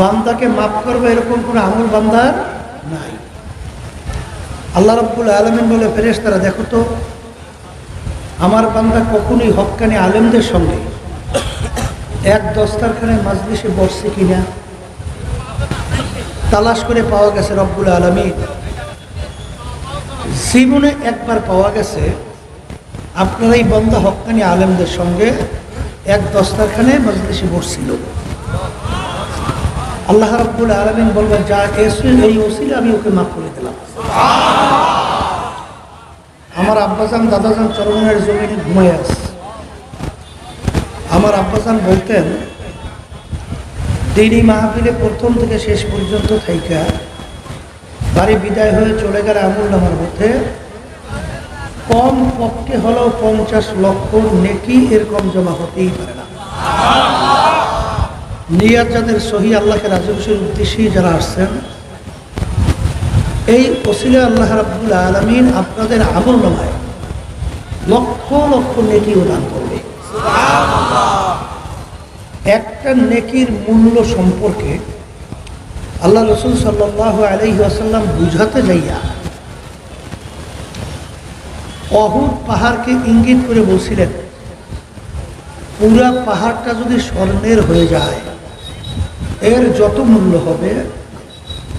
বান্দাকে মাফ করবে এরকম কোনো আমল বান্দার নাই। আল্লাহ রব্বুল আলমিন বলে ফেরেস তারা দেখো তো, আমার বান্দা কখনোই হক্কানি আলেমদের সঙ্গে এক দস্তারখানে মাজলিসে বসছে কিনা, তালাশ করে পাওয়া গেছে রব্বুল আলমী জীবনে একবার পাওয়া গেছে, আপনারা এই বন্ধা হক্কানি আলেমদের সঙ্গে এক দস্তারখানে মজলিসে বসছিল। আল্লাহ রাব্বুল আলমিন বলবেন, যা এসে এই ওসিলে আমি ওকে মাফ করে দিলাম। আমার আব্বাসান দাদাজান চরমনের জমিনে ঘুমাই আছে। আমার আব্বাসান বলতেন, দিনই মাহফিলে প্রথম থেকে শেষ পর্যন্ত থাইকা, বাড়ি বিদায় হয়ে চলে গেলে আমুল নামার মধ্যে কম পক্ষে হলেও পঞ্চাশ লক্ষ নেকি এরকম জমা হতেই পারে না। নিয়াত যাদের সহি আল্লাহকে রাজবসের উদ্দেশ্যেই যারা আসছেন এই ওসিলে আল্লাহ রাবুল আলমিন আপনাদের আমল নামায় লক্ষ লক্ষ নেকি দান করবে। একটা নেকির মূল্য সম্পর্কে আল্লাহ রসুল সাল্লাহ আলহি আসাল্লাম বুঝাতে যাইয়া অহুদ পাহাড়কে ইঙ্গিত করে বলছিলেন পুরা পাহাড়টা যদি স্বর্ণের হয়ে যায় এর যত মূল্য হবে,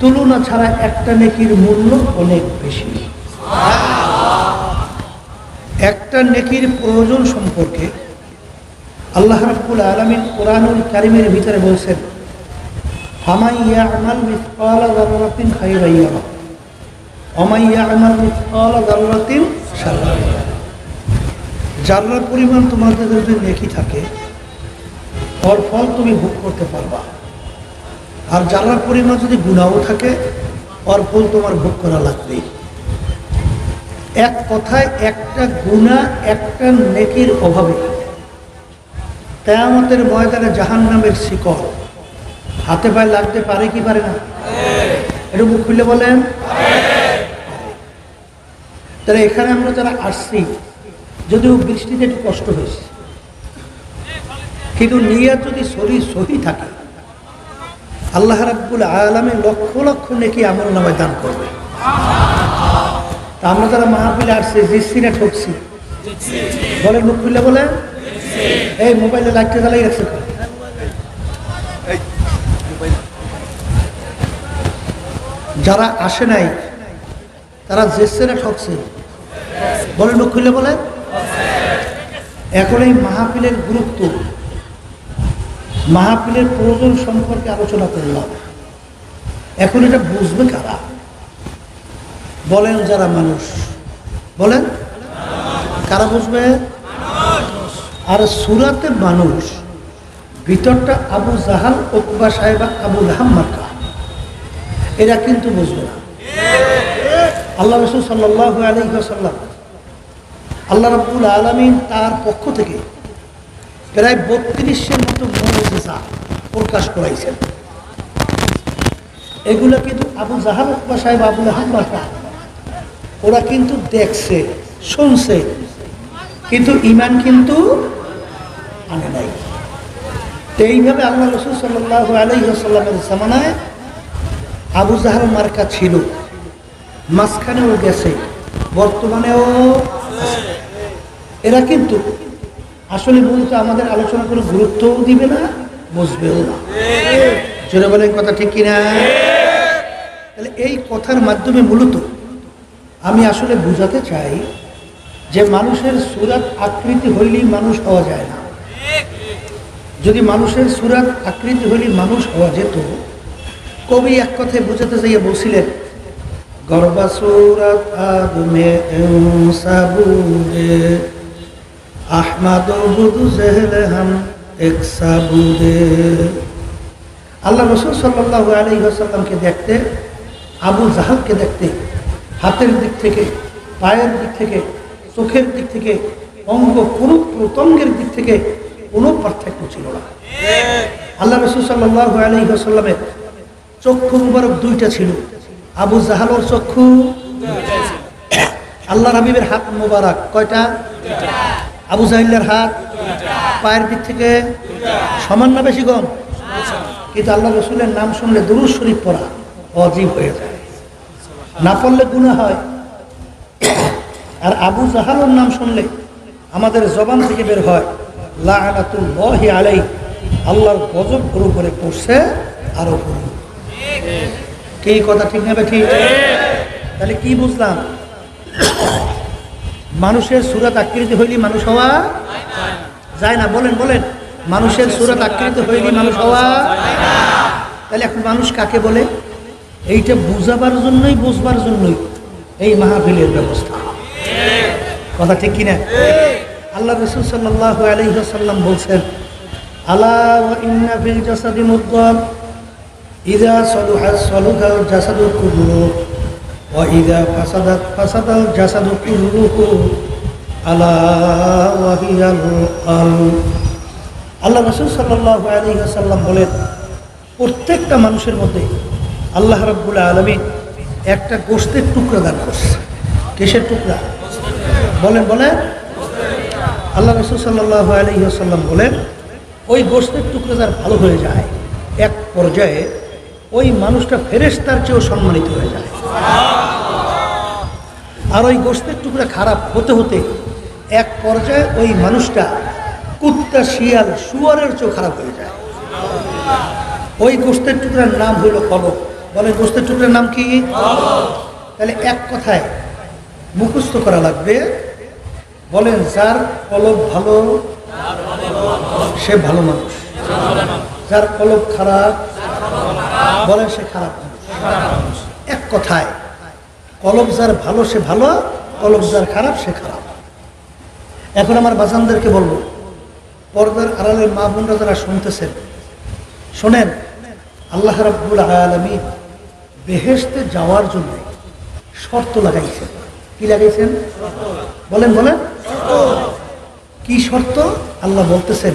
তুলনা ছাড়া একটা নেকির মূল্য অনেক বেশি। একটা নেকির প্রয়োজন সম্পর্কে আল্লাহ রাব্বুল আলমিন কোরআনুল কারিমের ভিতরে বলছেন যার পরিমাণ তোমাদের যদি নেকি থাকে ফল তুমি ভোগ করতে পারবা। আর যার পরিমাণ যদি গুণাও থাকে ওর তোমার ভোগ করা লাগবে। এক কথায় একটা গুণা একটা নেকির অভাবে তেয়ামতের ময়দানে জাহান নামের শিকড়। হাতে পায়ে লাগতে পারে কি পারে না? এটা মুখ খুলে বলেন। তাহলে এখানে আমরা যারা আসছি, যদিও বৃষ্টিতে একটু কষ্ট হয়েছে, কিন্তু নিয়ে যদি শরীর সহি থাকে আল্লাহ রাব্বুল আলমে লক্ষ লক্ষ নেকি আমল নামায় দান করবে। তা আমরা যারা মাহফিলে আসছে জিসি না ঠকছি। বলে মুখ খুললে বলে এই মোবাইলে লাইটটা জ্বালাই রাখছে যারা আসে নাই, তারা জেসছে না ঠকছে। বলে মুখ খুললে বলে এখন এই মাহফিলের গুরুত্ব মাহফিলের প্রয়োজন সম্পর্কে আলোচনা করলাম। এখন এটা বুঝবে কারা? বলেন যারা মানুষ। বলেন। কারা বুঝবে? আর সুরাতে মানুষ, ভিতরটা আবু জাহাল ওকবা সাহেব আবু রাহাম মার্কা এরা কিন্তু বুঝবে না। আল্লাহ রসুল সাল্লাহ আলহিহাসাল্লাম আল্লাহ রাব্বুল আলমিন তার পক্ষ থেকে প্রায় বত্রিশের মতো মনোজিসা প্রকাশ করাইছেন। এগুলো কিন্তু আবু জাহাল আকবা সাহেব আবুল আহম্মা ওরা কিন্তু দেখছে, শুনছে, কিন্তু ইমান কিন্তু আনে নাই। এইভাবে আল্লাহ রসুল সাল্লাহ আলহিহাসাল্লামের জামানায় আবু জাহাল মার্কা ছিল। মাঝখানেও গেছে, বর্তমানেও এরা কিন্তু আসলে মূলত আমাদের আলোচনা কোনো গুরুত্বও দিবে না এই কথার মাধ্যমে মূলত আমি আসলে বুঝাতে চাই যে মানুষের সুরাত আকৃতি হইলেই মানুষ হওয়া যায় না। যদি মানুষের সুরাত আকৃতি হইলেই মানুষ হওয়া যেত, কবি এক কথায় বুঝাতে চাইয়া বলছিলেন, গর্বা সুরাত আদমে সাবুদে, আহমাদ এক সাবুদে। আল্লাহ রসুল সাল্লাহ আলী আসাল্লামকে দেখতে, আবু জাহালকে দেখতে, হাতের দিক থেকে, পায়ের দিক থেকে, চোখের দিক থেকে, অঙ্গ কোনো প্রতঙ্গের দিক থেকে কোনো পার্থক্য ছিল না। আল্লাহ রসুল সাল্লাহ আলী আসাল্লামের চক্ষু মুবারক দুইটা ছিল। আবু জাহালোর চক্ষু আল্লাহ হাবিবের হাত মুবারক কয়টা? আবু জাহিল্লার হাত? পায়ের দিক থেকে সমান না বেশি কম কিন্তু আল্লাহ রসুলের নাম শুনলে দুরুজ শরীফ পড়া অজীব হয়ে যায়। না পড়লে গুণা হয়। আর আবু জাহালোর নাম শুনলে আমাদের জবান থেকে বের হয় লাহি আলাই আল্লাহর গজব ওর উপরে পড়ছে আরও পড়ুন। কি কথা ঠিক নেবে ঠিক? তাহলে কি বুঝলাম? মানুষের সুরাত আকৃতি হইলে মানুষ হওয়া যায় না, বলেন বলেন। মানুষের সুরত আকৃত হয়নি, মানুষ হওয়া তাহলে এখন মানুষ কাকে বলে? এইটা বুঝাবার জন্যই, বুঝবার জন্যই এই মাহফিলের ব্যবস্থা। কথা ঠিক কিনা? আল্লাহ রসুল সাল্লাহ আলহ্লাম বলছেন আল্লাহ ও আল্লাহ রসুল সাল্লাহ আলী বলেন, প্রত্যেকটা মানুষের মধ্যে আল্লাহ রব্বুল আলমী একটা গোষ্ঠের টুকরা দান করছে। কেসের টুকরা? বলেন বলেন। আল্লাহ রসুল সাল্লাহ আলী বলেন, ওই গোষ্ঠের টুকরা যার ভালো হয়ে যায়, এক পর্যায়ে ওই মানুষটা ফেরেস তার চেয়েও সম্মানিত হয়ে যায়। আর ওই গোষ্ঠের টুকরা খারাপ হতে হতে এক পর্যায়ে ওই মানুষটা কুত্তা, শিয়াল, শুয়ারের চেয়েও খারাপ হয়ে যায়। ওই গোষ্ঠের টুকরার নাম হইল কলব বলে, গোষ্ঠের টুকরার নাম কি? তাহলে এক কথায় মুখস্থ করা লাগবে। বলেন যার কলব ভালো, সে ভালো মানুষ। যার কলব খারাপ বলেন সে খারাপ মানুষ। এক কথায় কলব যার ভালো, সে ভালো কলব যার খারাপ, সে খারাপ। এখন আমার বাজানদেরকে বলব, পর্দার আড়ালের মা বোনরা যারা শুনতেছেন, শোনেন, আল্লাহ রাব্বুল আলমী বেহেস্তে যাওয়ার জন্য শর্ত লাগাইছেন। কি লাগাইছেন? বলেন বলেন। কি শর্ত? আল্লাহ বলতেছেন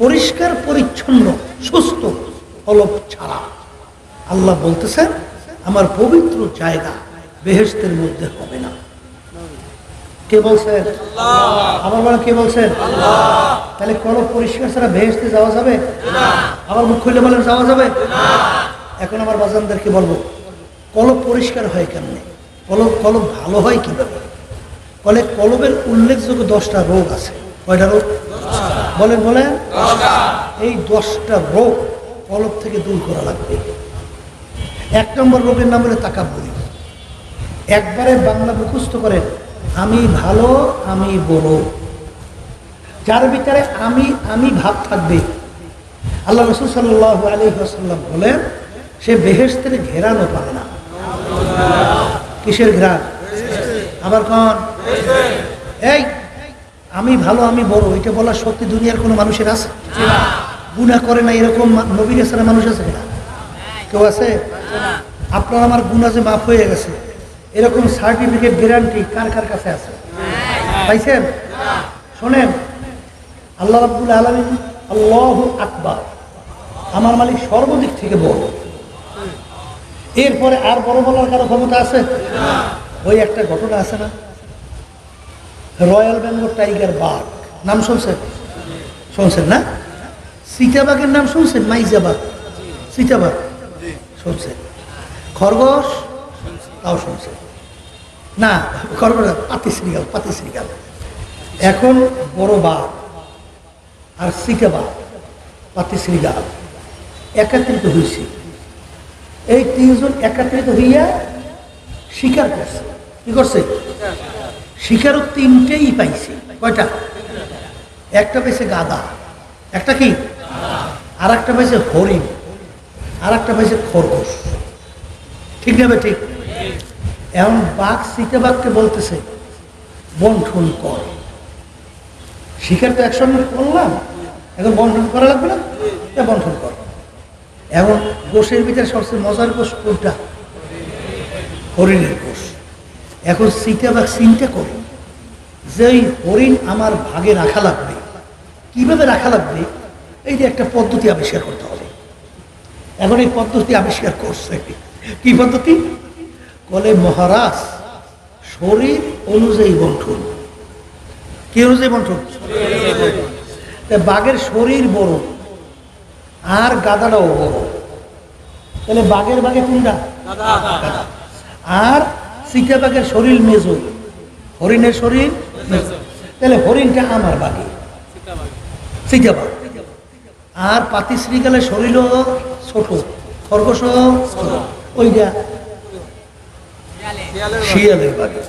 পরিষ্কার, পরিচ্ছন্ন, সুস্থ অলপ ছাড়া। আল্লাহ বলতেছেন আমার পবিত্র জায়গা বেহেস্তের মধ্যে হবে না। কে বলছেন আমার বলেন কে বলছেন তাহলে কলব পরিষ্কার ছাড়া বেহেস্তে যাওয়া যাবে? আবার মুখ খুললে বলেন যাওয়া যাবে? এখন আমার বাজানদেরকে বলব কলব পরিষ্কার হয় কেমনে? কলব কলব ভালো হয় কীভাবে? বলে কলবের উল্লেখযোগ্য দশটা রোগ আছে। কয়টা রোগ? বলেন বলেন। এই দশটা রোগ কলব থেকে দূর করা লাগবে। এক নম্বর রোগের নাম হলো তাকাবুরি। একবারে বাংলা মুখস্থ করেন, আমি ভালো, আমি বড়। যার ভিতরে আমি আমি ভাব থাকবে। আল্লাহ রসুল সাল্লাহ আলী আসাল্লাম বলেন, সে বেহেস্তের ঘেরানো পাবে না। কিসের ঘেরান? আবার কন? এই, আমি ভালো, আমি বড়, এটা বলার সত্যি দুনিয়ার কোনো মানুষের আছে? গুণা করে না এরকম নবীর মানুষ আছে কিনা? কেউ আছে? আপনার আমার গুণা যে মাফ হয়ে গেছে। এরকম সার্টিফিকেট গ্যারান্টি কার কার কাছে আছে? পাইছেন? শোনেন, আল্লাহ রাব্বুল আলমিন আল্লাহ আকবার, আমার মালিক সর্বদিক থেকে বড়। এরপরে আর বড় বলার কারও ক্ষমতা আছে? ওই একটা ঘটনা আছে না? রয়্যাল বেঙ্গল টাইগার বাঘ, নাম শুনছেন? শুনছেন না? সীতাবাগের নাম শুনছেন? মাইজাবাগ সীতাবাগ শুনছেন খরগোশ? তাও শুনছেন না, খরগোশ পাতি শ্রীগাল পাতি শ্রীগাল এখন বড় বাঘ আর সীতাবাগ পাতি শ্রীগাল একাত্রিত হয়েছে। এই তিনজন একাত্রিত হইয়া স্বীকার করছে। কি করছে? শিকারও তিনটেই পাইছে। কয়টা? একটা পেয়েছে গাদা, একটা কি? আর একটা পেয়েছে হরিণ। আর একটা পাইছে খরগোশ। ঠিক নেবে ঠিক? এখন বাঘ সিতে বাঘকে বলতেছে বন্ঠন কর। শিকার তো একসঙ্গে করলাম। এখন বন্ঠন করা লাগবে না? বন্ঠন কর। এখন গোষের ভিতরে সবচেয়ে মজার গোষ কোনটা? হরিণের কোষ এখন সিটা বা চিন্তা করে যে ওই হরিণ আমার ভাগে রাখা লাগবে। কীভাবে রাখা লাগবে? এই যে একটা পদ্ধতি আবিষ্কার করতে হবে। এখন এই পদ্ধতি আবিষ্কার করছে কি? পদ্ধতি? বলে মহারাজ, শরীর অনুযায়ী বন্ঠন কি অনুযায়ী বন্টন? বাঘের শরীর বড়, আর গাদাটাও বড়। তাহলে বাঘের বাঘে কোনটা? আর চিতা বাঘের শরীর মেজো, হরিণের শরীর তাহলে হরিণটা আমার বাঘে চিতা বাঘ। আর পাতি শ্রীকালের শরীরও ছোট, খরগোশ ওইটা শিয়ালের বাঘে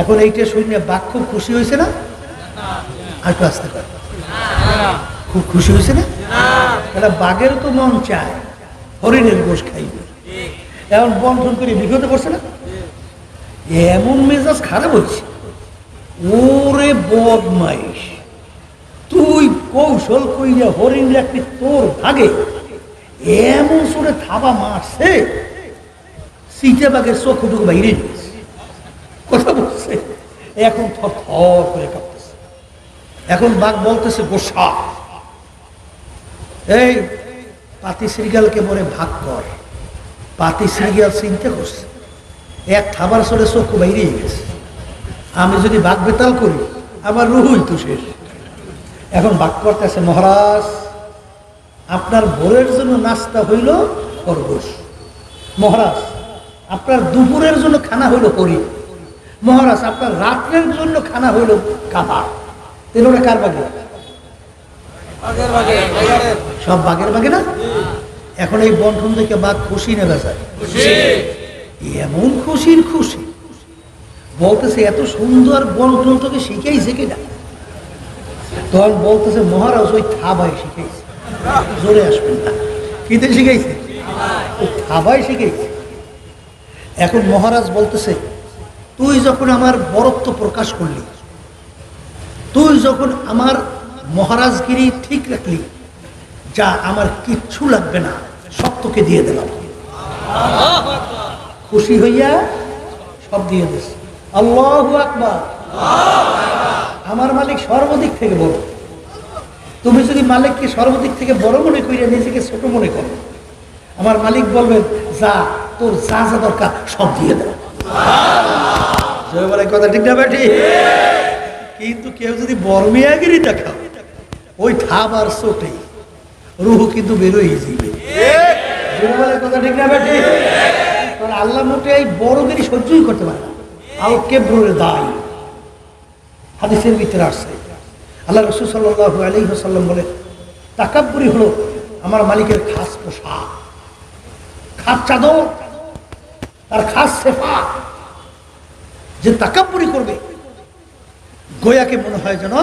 এখন এইটা শুনে বাঘ খুব খুশি হয়েছে না? একটু আসতে পারে। খুব খুশি হয়েছে না? তাহলে বাঘের তো মন চায়, হরিণের গোশ খাইবে। এখন বন্ধন করে বিপদে করছে না? এমন মেজাজ খারাপ হচ্ছে ওরে বদমাইশ, তুই কৌশল কইরা হরিণ রাখবি তোর ভাগে। এমন সরে থাবা মারছে, সিটে বাঘের চোখ টুকু বাইরে কথা বলছে, এখন থর থর করে কাঁপতেছে। এখন বাঘ বলতেছে, গোসা। এই পাতি শ্রীগালকে বলে ভাগ কর। পাতি শ্রীগাল চিন্তা করছে, এক থাবার সরে চক্ষু বাইরে গেছে। আমি যদি বাঘ বেতাল করি, আমার রুহুই তো শেষ। এখন বাঘ করতেছে, মহারাজ আপনার ভোরের জন্য নাস্তা হইল খরগোশ। মহারাজ আপনার দুপুরের জন্য খানা হইল হরি মহারাজ আপনার রাত্রের জন্য খানা হইল কাবা তেলোটা কার বাগে? সব বাঘের বাগে না? এখন এই বন্ঠন থেকে বাঘ খুশি নেবে যায় এমন খুশির খুশি। বলতেছে এত সুন্দর বন্ঠন তোকে শিখাইছে কিনা তখন বলতেছে মহারাজ ওই থাবাই শিখাইছে। জোরে আসবেন। না কিতে শিখাইছে? ওই থাবাই শিখাইছে। এখন মহারাজ বলতেছে, তুই যখন আমার বরত্ব প্রকাশ করলি, তুই যখন আমার মহারাজগিরি ঠিক রাখলি, যা আমার কিচ্ছু লাগবে না, সব তোকে দিয়ে দিলাম। খুশি হইয়া সব দিয়ে দিস আল্লাহ আকবার। আমার মালিক সর্বদিক থেকে বড়। তুমি যদি মালিককে সর্বদিক থেকে বড় মনে করিয়া নিজেকে ছোট মনে করো, আমার মালিক বলবেন যা, তোর যা যা দরকার, সব দিয়ে বলে কথা ঠিক না কিন্তু কেউ যদি বর্মিয়াগিরি দেখাও, ওই থাব আর চোটে রুহু কিন্তু বেরোই যাবে কথা ঠিক না বেটি আল্লাহ মোটে এই বড়গিরি সহ্যই করতে পারে না। আল কেব্রুরে দায়। হাদিসের ভিতরে আসছে। আল্লাহ রসুল সাল্লাহ আলী সাল্লাম বলে, তাকাব্বরি হলো আমার মালিকের খাস পোশাক। খাস চাদর, তার খাস সেফা। যে তাকাব্বরি করবে, গোয়াকে মনে হয় যেন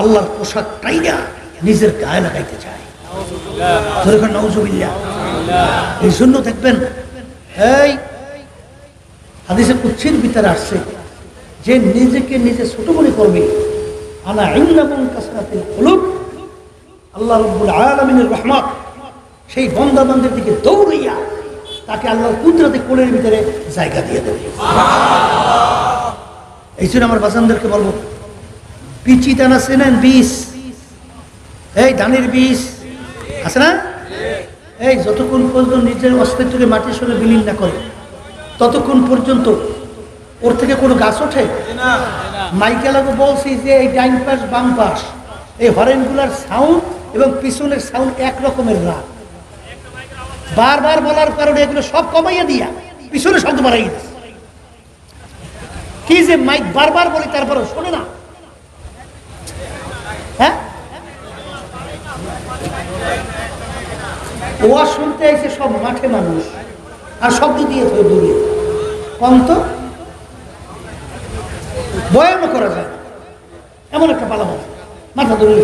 আল্লাহর পোশাকটাই না নিজের গায়ে লাগাইতে চায়। এই জন্য দেখবেন, এই হাদিসের কুচ্ছির ভিতরে আসছে যে নিজেকে নিজে ছোট মনে করবে। আনা ইন্নাবুল কাসরাতিল আল্লাহ রব্বুল আলামিনের রহমত। সেই বন্দাবানদের দিকে দৌড়াইয়া তাকে আল্লাহর কুদরতে কোলের ভিতরে জায়গা দিয়ে দেবে। এই জন্য আমার বাসানদেরকে বলব বিচি দানা চেনেন বিষ এই ধানের বিষ আছে না? এই যতক্ষণ পর্যন্ত নিজের অস্তিত্বকে মাটির সঙ্গে বিলীন না করে, ততক্ষণ পর্যন্ত ওর থেকে কোনো গাছ ওঠে? মাইকেলাকে বলছি যে এই ডাইন পাশ, বাম পাশ, এই হরেনগুলার সাউন্ড এবং পিছনের সাউন্ড এক রকমের রাগ। বারবার বলার কারণে এগুলো সব কমাইয়া দিয়া পিছনে শব্দ বাড়াই কি যে মাইক বারবার বলি তারপরে শোনে না। হ্যাঁ? ওয়া শুনতে আইছে সব মাঠে মানুষ, আর শব্দ দিয়ে ধরে দূরে কম তো? বয়ানও করা যায় এমন একটা পালা মাথা ধরে